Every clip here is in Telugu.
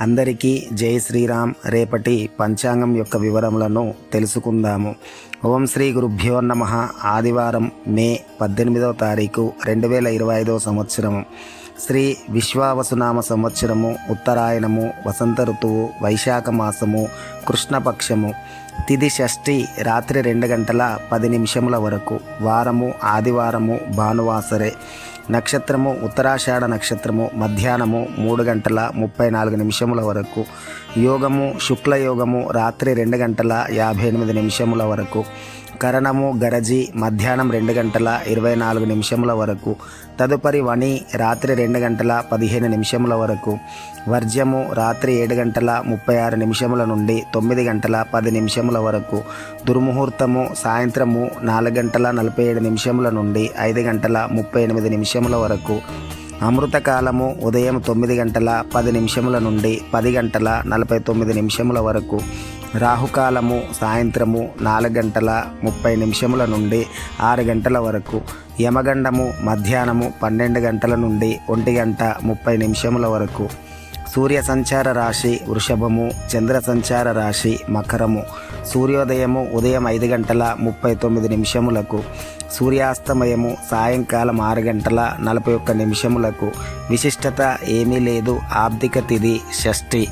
అందరికీ జై శ్రీరామ్. రేపటి పంచాంగం యొక్క వివరములను తెలుసుకుందాము. ఓం శ్రీ గురుభ్యో నమ. ఆదివారం మే పద్దెనిమిదవ తారీఖు రెండు వేల ఇరవై ఐదవ సంవత్సరము. శ్రీ విశ్వావసునామ సంవత్సరము ఉత్తరాయణము వసంత ఋతువు వైశాఖ మాసము కృష్ణపక్షము. తిది షష్ఠి రాత్రి రెండు గంటల పది నిమిషముల వరకు. వారము ఆదివారము భానువాసరే. నక్షత్రము ఉత్తరాషాఢ నక్షత్రము మధ్యాహ్నము మూడు గంటల ముప్పై నాలుగు నిమిషముల వరకు. యోగము శుక్ల యోగము రాత్రి రెండు గంటల యాభై ఎనిమిది నిమిషముల వరకు. కరణము గరజి మధ్యాహ్నం రెండు గంటల ఇరవై నాలుగు నిమిషముల వరకు. తదుపరి వణి రాత్రి రెండు గంటల పదిహేను నిమిషముల వరకు. వర్జ్యము రాత్రి ఏడు గంటల ముప్పై ఆరు నిమిషముల నుండి తొమ్మిది గంటల పది నిమిషముల వరకు. దుర్ముహూర్తము సాయంత్రము నాలుగు గంటల నలభై ఏడు నిమిషముల నుండి ఐదు గంటల ముప్పై ఎనిమిది నిమిషముల వరకు. అమృతకాలము ఉదయం తొమ్మిది గంటల పది నిమిషముల నుండి పది గంటల నలభై తొమ్మిది నిమిషముల వరకు. రాహుకాలము సాయంత్రము నాలుగు గంటల ముప్పై నిమిషముల నుండి ఆరు గంటల వరకు యమగండము మధ్యాహ్నము పన్నెండు గంటల నుండి ఒంటి గంట ముప్పై నిమిషముల వరకు. సూర్య సంచార రాశి వృషభము చంద్ర సంచార రాశి మకరము. సూర్యోదయము ఉదయం ఐదు గంటల ముప్పై తొమ్మిది నిమిషములకు సూర్యాస్తమయము సాయంకాలం ఆరు గంటల నలభై ఒక్క నిమిషములకు. విశిష్టత ఏమీ లేదు ఆబ్దిక తిథి షష్ఠి.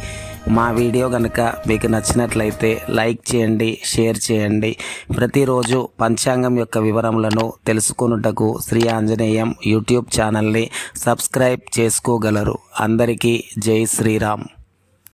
మా వీడియో కనుక మీకు నచ్చినట్లయితే లైక్ చేయండి షేర్ చేయండి. ప్రతిరోజు పంచాంగం యొక్క వివరములను తెలుసుకొనుటకు శ్రీ ఆంజనేయం యూట్యూబ్ ఛానల్ని సబ్స్క్రైబ్ చేసుకోగలరు. అందరికీ జై శ్రీరామ్.